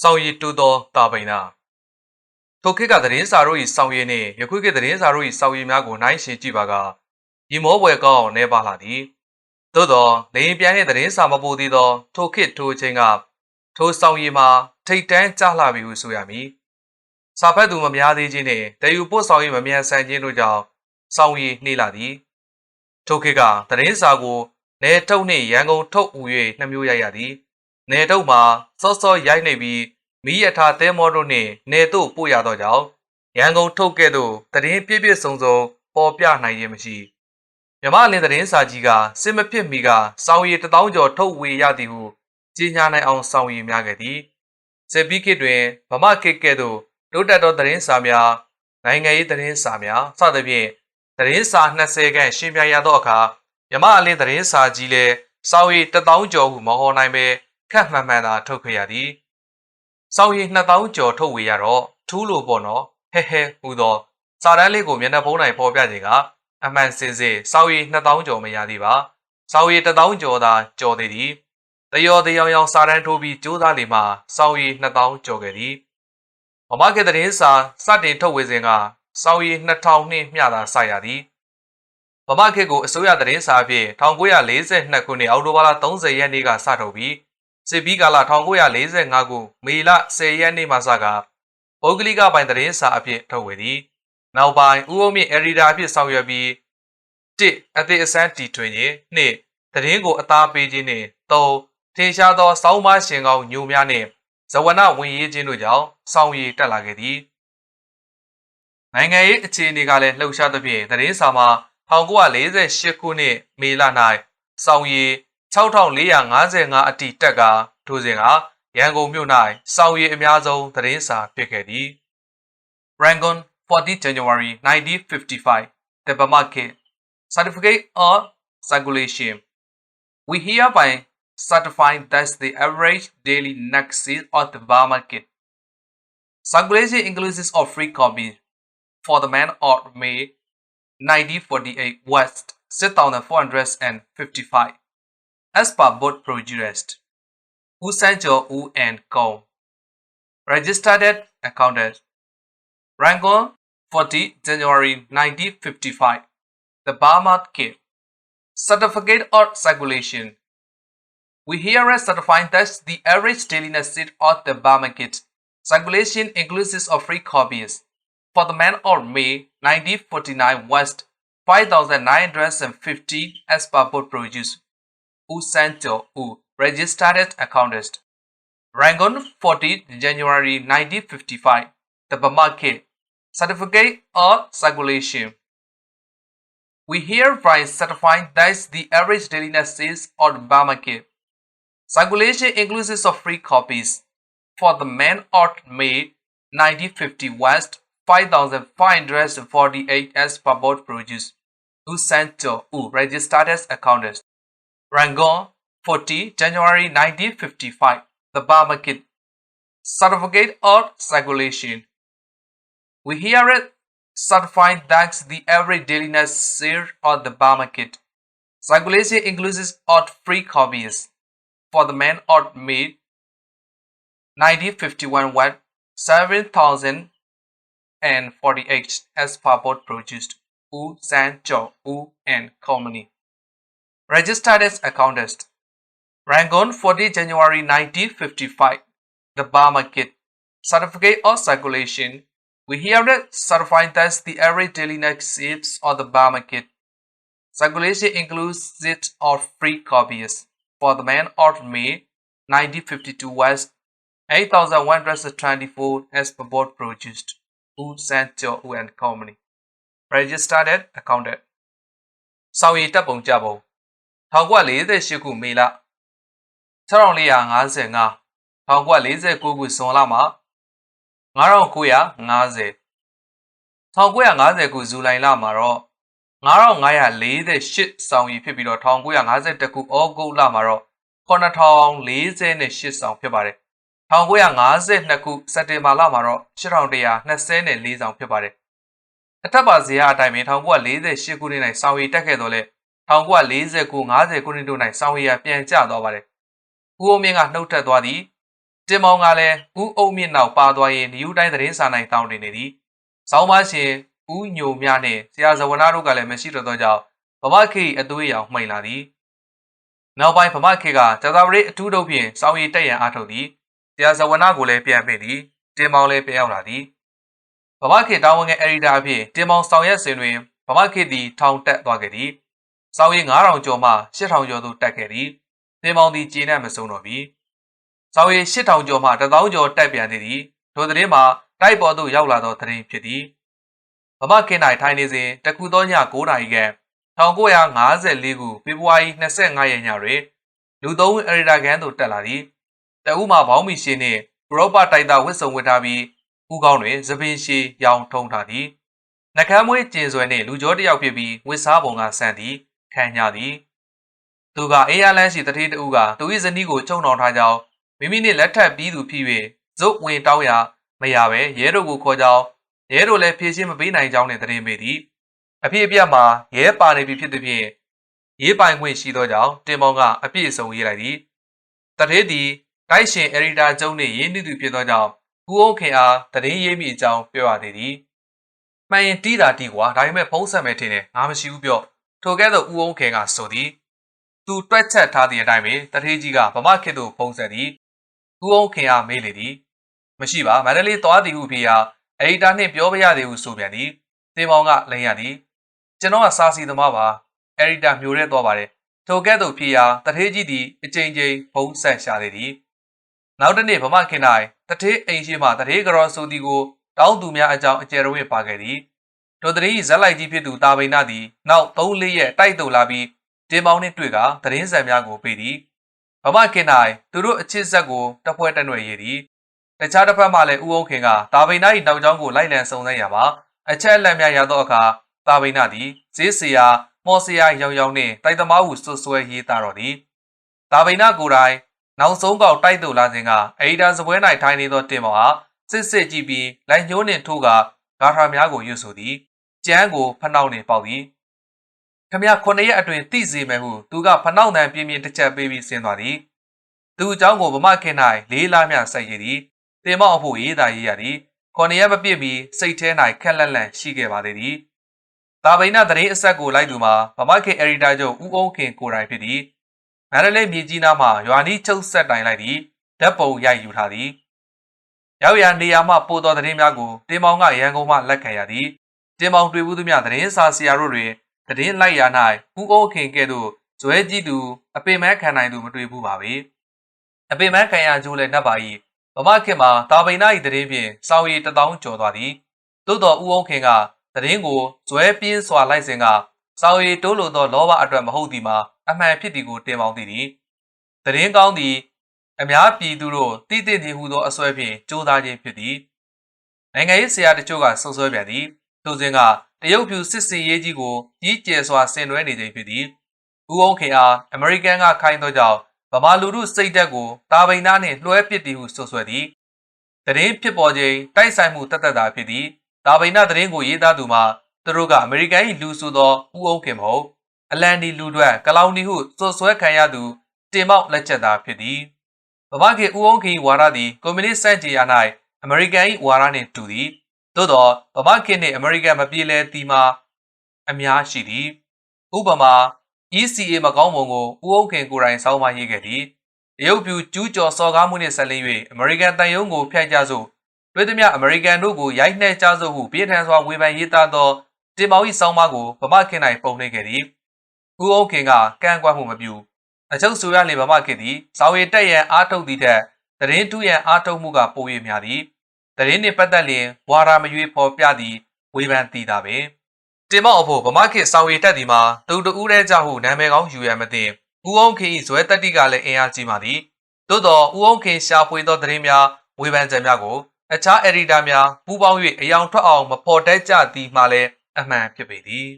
စောင်းရည်တူသောတာပိန်နာထိုခေတ်ကသတင်းစာတို့၏စောင်းရည်နှင့်ယခုခေတ်သတင်းစာတို့၏စောင်းရည်များကိုနှိုင်းယှဉ်ကြည့်ပါကရီမောပွဲကောင်းနေပါလာသည်သို့သောနေရင်ပြန်ရဲ့သတင်းစာမပိုသေးသောထိုခေတ်ထိုအချိန်ကထိုစောင်းရည်မှာထိတ်တန်းကြလှပြီဟုဆိုရမည်စာဖတ်သူမများသေးခြင်းနှင့်တည်ယူပို့ဆောင်ရေးမမြန်ဆန်ခြင်းတို့ကြောင့်စောင်းရည်နှေးလာသည်ထိုခေတ်ကသတင်းစာကိုနေထုတ်နှင့်ရန်ကုန်ထုတ်ဦး၍နှမျိုးရိုက်ရသည် နေတုပ်မှာစောစောရိုက်နေပြီးမိရထားသဲမောတို့နှင့်နေတို့ပို့ရတော့ကြောင့်ရန်ကုန်ထုတ်ခဲ့သို့တရင်ပြည့်ပြည့်စုံစုံပေါ်ပြနိုင်ခြင်းမရှိမြမလင်းတရင်စာကြီးကစစ်မဖြစ်မီကစောင်းရည်တထောင်ကျော်ထုတ်ဝေရသည်ဟုကြီးညာနိုင်အောင်စောင်းရည်များခဲ့သည်စစ်ပြီးခေတ်တွင်ဗမာခေတ်ကဲ့သို့တိုးတက်သောတရင်စာများနိုင်ငံရေးတရင်စာများစသဖြင့်တရင်စာ20ခန့်ရှင်းပြရသောအခါမြမအလင်းတရင်စာကြီးလည်းစောင်းရည်တထောင်ကျော်ဟုမဟောနိုင်ပဲ ခက်မှန်မှန်သာထုတ်ခဲ့ရသည်။စောင်းရည်2000ကျော်ထုတ်ဝေရတော့ထူးလို့ပေါ့နော်ဟဲဟဲဟူသောစာတန်းလေးကိုမျက်နှာဖုံးနိုင်ပေါ်ပြခြင်းကအမှန်စင်စစ်စောင်းရည်2000ကျော်မရသေးပါ။စောင်းရည်1000ကျော်သာကျော်သေးသည်။တယောတယောင်ယောင်စာတန်းထိုးပြီးကြိုးစားလေမှစောင်းရည်2000ကျော်ခဲ့သည်။မမကတဲ့တဲ့စာစတင်ထုတ်ဝေစဉ်ကစောင်းရည်2000နှင့်မျှသာစရသည်။ဗမာခေတ်ကိုအစိုးရသတင်းစာအဖြစ်1942ခုနှစ်အောက်တိုဘာလ30ရက်နေ့ကစထုတ်ပြီး စစ်ဘီကာလ1945ခုမေလ10ရက်နေ့မှစကပုဂ္ဂလိကပိုင်သတင်းစာအဖြစ်ထုတ်ဝေသည်။နောက်ပိုင်းဦးအောင်မြင့်အရီဒါအဖြစ်ဆောင်ရွက်ပြီး1အသေးအစမ်းတီထွင်ခြင်း2သတင်းကိုအသားပေးခြင်းနှင့်3ထင်ရှားသောစောင်းမရှင်ကောင်းညိုများနှင့်ဇဝနဝင်ရေးခြင်းတို့ကြောင့်စောင်းရည်တက်လာခဲ့သည်။နိုင်ငံရေးအခြေအနေကလည်းလှုပ်ရှားသဖြင့်သတင်းစာမှာ1948ခုနှစ်မေလ၌စောင်းရည် 6455အတိတက်ကထိုစဉ်ကရန်ကုန်မြို့၌စောင်းရည်အများဆုံးသတင်းစာဖြစ်ခဲ့သည် Rangoon 40 January 1955 The Burma Kid Certificate of Circulation We hereby certify that the average daily net sales of the Burma Kid Circulation inclusive of free copies for the man of May 1948 West 6455 as per board produced. Usanjo U and Co. Registered accountant. Rangoon 40 January 1955. The Burma Kid. Certificate of Circulation. We hereby certify that the average daily net necessity of the Burma Kid circulation inclusive of free copies for the man of May 1949 West 5950 as per board produced. U Sancho U registered accountant. Rangoon 40 January 1955. The Burma Kid. Certificate of Circulation. We hereby certify that the average daily net sales Burma Kid. Circulation inclusive of free copies for the man of May 1950 West 5548 as per board produce. U Sancho U registered as accountant. Rangoon 40 January 1955 The Burma Kid Certificate of Circulation. We hear it. Certified that the average daily sale of the Burma Kid circulation inclusive of free copies. For the man of May 1951 what 7048 as per board produced. U San Chou U and Company Registered as accountant. Rangoon 40 January 1955. The Burma Kid. Certificate of circulation. We hereby certify that the average daily net sales of the Burma Kid. Circulation includes it of free copies for the man of May 1952 West 8124 as per board produced. U Sancho U and Company. Registered as accountant. စောင်းရည်တပ်ပုံကြပုံ 1948ခုမေလ6455 1949ခုဇွန်လမှာ9950 1950ခုဇူလိုင်လမှာတော့9548ဆောင်ရည်ဖြစ်ပြီးတော့1951ခုဩဂုတ်လမှာတော့9048ဆောင်ဖြစ်ပါတယ်1952ခုစက်တင်ဘာလမှာတော့8124ဆောင်ဖြစ်ပါတယ်အထက်ပါဇရာအတိုင်းပဲ1948ခုနှစ်၌ဆောင်ရည်တက်ခဲ့တော့လဲ 1949 50ခုနှစ်တို့၌စောင်းရည်ပြန်ကျသွားပါတယ်။ဦးအောင်မြင့်ကနှုတ်ထက်သွားသည်တင်မောင်ကလည်းဦးအုံမြင့်နောက်ပါသွားရင်နယူးတိုင်းသတင်းစာနိုင်တောင်းတင်နေသည်။ဆောင်းပါရှင်ဦးညိုမြနှင့်ဆရာဇဝနာတို့ကလည်းမရှိတော့သောကြောင့်ဗမာခေအသွေးရောင်မှိန်လာသည်။နောက်ပိုင်းဗမာခေကဇာတာပရိအထူးတို့ဖြင့်စောင်းရည်တက်ရန်အားထုတ်သည်။ဆရာဇဝနာကိုလည်းပြန်ပင့်သည်။တင်မောင်လည်းပြန်ရောက်လာသည်။ဗမာခေတာဝန်ငယ်အရီတာအဖြစ်တင်မောင်ဆောင်ရွက်စဉ်တွင်ဗမာခေသည်ထောင်တက်သွားခဲ့သည်။ စောင်းရည်9000ကျော်မှ8000ကျော်သို့တက်ခဲ့သည်။တင်မောင်သည်ကျေနပ်မဆုံးတော့ပြီ။စောင်းရည်8000ကျော်မှ1000ကျော်တက်ပြန်သည်သည်ထိုသတင်းမှာတိုက်ပေါ်သို့ရောက်လာသောသတင်းဖြစ်သည်။ဗမာခေ၌ထိုင်နေစဉ်တကူသောည9နာရီခန့်1954ခုဖေဖော်ဝါရီ25ရက်ညတွင်လူသုံးဦးအရီဒါကန်သို့တက်လာသည်တအူးမှာဘောင်းမီရှင်းနှင့်ဥရောပတိုက်သားဝတ်စုံဝတ်ထားပြီးဦးကောင်းတွင်သပင်ရှည်ရောင်ထုံထားသည်နှကမ်းမွေးကျင်ဆွဲနှင့်လူကြောတစ်ယောက်ဖြစ်ပြီးဝတ်စားပုံကဆန့်သည် ခံရသည်သူကအေးရလန်းရှိတတိတဦးကသူ၏ဇနီးကိုချုံတော်ထားကြောင်းမိမိနှင့်လက်ထပ်ပြီးသူဖြစ်၍ဇုတ်ဝင်တောင်းရမရပဲရဲတို့ကိုခေါ်ကြောင်းရဲတို့လည်းဖြည့်ရှင်းမပေးနိုင်ကြောင်းနဲ့သတင်းပေးသည်အဖြစ်အပျက်မှာရဲပါနေပြီဖြစ်သည်ဖြင့်ရေးပိုင်ခွင့်ရှိသောကြောင့်တင်မောင်ကအပြည့်အစုံရေးလိုက်သည်တထေးသည်တိုက်ရှင်အရီတာကျုံနှင့်ရင်းနှီးသူဖြစ်သောကြောင့်ဦးအောင်ခင်အားသတင်းရေးမိအကြောင်းပြောရသေးသည်မှန်ရင်တီးတာတီးကွာဒါပေမဲ့ဖုံးဆက်မယ်ထင်တယ်ငါမရှိဘူးပြော ထိုကဲ့သို့ဦးအောင်ခင်ကဆိုသည်သူတွက်ချက်ထားသည့်အတိုင်းပဲတထေးကြီးကဗမာခေတ်သို့ဖုံးဆက်သည်ဦးအောင်ခင်အားမေးလေသည်မရှိပါမန္တလေးသွားသည်ဟုဖေဟာအရီတာနှင့်ပြောပြရသေးဟုဆိုပြန်သည်တင်မောင်ကလိန်ရသည်ကျွန်တော်ကစာစီသမားပါအရီတာမျိုးရဲသွားပါတယ်ထိုကဲ့သို့ဖေဟာတထေးကြီးသည်အကြိမ်ကြိမ်ဖုံးဆက်ရှာလေသည်နောက်တစ်နေ့ဗမာခင်၌တထေးအိမ်ရှိမှတထေးကတော်ဆိုသည်ကိုတောင်းသူများအကြောင်းအကျယ်တော်ဝင့်ပါခဲ့သည် တို့တည်းဇက်လိုက်ကြီးဖြစ်သူတာဘိနာသည်နောက်3-4ရက်တိုက်တူလာပြီးတင်ပေါင်းနှင့်တွေ့ကသတင်းစံများကိုပေးသည်ဗမာခင်၌သူတို့အချစ်ဆက်ကိုတပွဲတနွယ်ရည်သည်တခြားတစ်ဖက်မှလည်းဦးအောင်ခင်ကတာဘိနာ၏နောက်ကျောင်းကိုလိုက်လံစုံစမ်းရပါအချက်အလက်များရသောအခါတာဘိနာသည်ဈေးစရာမော်စရာရောင်ရောင်နှင့်တိုက်သမားဟုဆွဆွဲရေးသားတော်သည်တာဘိနာကိုယ်တိုင်နောက်ဆုံးကောက်တိုက်တူလာစဉ်ကအီဒါစပွဲ၌ထိုင်နေသောတင်မောင်ဟာစစ်စစ်ကြည့်ပြီးလိုင်ညိုးနှင့်ထိုးက ဂါထာများကိုရွတ်ဆိုသည်ကျန်းကိုဖနှောက်နှင့်ပေါက်သည်ခမရခုနှစ်ရက်အတွင်းသိစေမယ်ဟုသူကဖနှောက်နှံပြင်းပြင်းတစ်ချက်ပေးပြီးဆင်းသွားသည်သူအကြောင်းကိုဗမာခင်၌လေးလားမြစိုက်ရည်သည်တင်မောင်အဖို့ရေးသားရေးရသည်ခုနှစ်ရက်မပြည့်မီစိတ်ထဲ၌ခက်လက်လန့်ရှိခဲ့ပါသေးသည်တာဘိနာသတင်းအဆက်ကိုလိုက်သူမှာဗမာခင်အရီတာချုပ်ဦးအောင်ခင်ကိုယ်တိုင်ဖြစ်သည်မန္တလေးမြေကြီးနားမှရွာနီးချုပ်ဆက်တိုင်လိုက်သည်ဓာတ်ပုံရိုက်ယူထားသည် ရောက်ရနေရာမှပို့သောသတင်းများကိုတင်မောင်ကရန်ကုန်မှလက်ခံရသည်တင်မောင်တွေ့ဘူးသူများသတင်းစာဆရာတို့တွင်သတင်းလိုက်ရာ၌ဦးအိုးခင်ကဲ့သို့ဇွဲကြည့်သူအပင်မဲခံနိုင်သူမတွေ့ဘူးပါပဲအပင်မဲခံရကျိုးလည်းနှက်ပါ၏ဗမာခင်မှာတာပိနာ၏သတင်းဖြင့်စောင်းရည်တထောင်ကျော်သွားသည်သို့တော်ဦးအောင်ခင်ကသတင်းကိုဇွဲပြင်းစွာလိုက်စဉ်ကစောင်းရည်တိုးလိုသောလောဘအတွက်မဟုတ်သည်မှာအမှန်ဖြစ်သည်ကိုတင်ပေါင်းသည်သည်သတင်းကောင်းသည် အများပြည်သူတို့တည်တည်သည်ဟုသောအစွဲဖြင့်ကြိုးစားခြင်းဖြစ်သည်နိုင်ငံရေးဆရာတချို့ကဆုံဆွဲပြန်သည်သူစဉ်ကတရုတ်ဖြူစစ်စင်ရေးကြီးကိုကြီးကျယ်စွာဆင်နွှဲနေခြင်းဖြစ်သည်ဦးအောင်ခင်အားအမေရိကန်ကခိုင်းသောကြောင့်ဗမာလူထုစိတ်ဓာတ်ကိုတာပိန်နာနှင့်လွှဲပစ်သည်ဟုဆိုဆွဲသည်သတင်းဖြစ်ပေါ်ခြင်းတိုက်ဆိုင်မှုတတ်တတ်တာဖြစ်သည်တာပိန်နာသတင်းကိုရေးသားသူမှာသူတို့ကအမေရိကန်၏လူဆိုသောဦးအောင်ခင်မဟုတ်အလန်ဒီလူတွေကလောင်ဒီဟုစွတ်ဆွဲခံရသူတင်မောက်လက်ချက်သားဖြစ်သည် ဗမာခေဦးအောင်ခေဝါရသည်ကွန်မြူနစ်စန့်ကျင်ရာ၌အမေရိကန်၏ဝါရနှင့်တူသည်သို့သောဗမာခေနှင့်အမေရိကန်မပြေလည်သည်မှာအများရှိသည်ဥပမာ ECA မကောင်းပုံကိုဦးအောင်ခင်ကိုယ်တိုင်စောင်းမရေးခဲ့သည်တရုတ်ပြူကျူးကျော်စော်ကားမှုနှင့်ဆက်လင်း၍အမေရိကန်တန်ယုံကိုဖျက်ကြစို့တွေ့သည်များအမေရိကန်တို့ကိုရိုက်နှဲကြစို့ဟုပြည်ထန်စွာဝေဖန်ရေးသားသောတင်မောင်၏စောင်းမကိုဗမာခင်၌ပုံနှိပ်ခဲ့သည်ဦးအောင်ခင်ကကန့်ကွက်မှုမပြု အချုပ်ဆိုရလေဗမာခင်သည်ဇောင်ရည်တက်ရန်အားထုတ်သည့်ထက်တရင်တူရန်အားထုတ်မှုကပို၍များသည်တရင်နှင့်ပတ်သက်လျင်ဝါရာမရွေးဖော်ပြသည်ဝေဖန်တည်တာပင်တင်မောက်အဖို့ဗမာခေစောင်ရည်တက်သည်မှာသူတူဦးတဲ့ကြောင့်ဟုနာမည်ကောင်းယူရမသိဦးအောင်ခင်၏ဇွဲတက်တိကလည်းအင်အားကြီးပါသည်သို့သောဦးအောင်ခင်ရှာဖွေသောသတင်းများဝေဖန်ချက်များကိုအခြားအက်ဒီတာများပူးပေါင်း၍အယောင်ထွက်အောင်မဖော်တတ်ကြသည်မှလည်းအမှန်ဖြစ်ပေသည်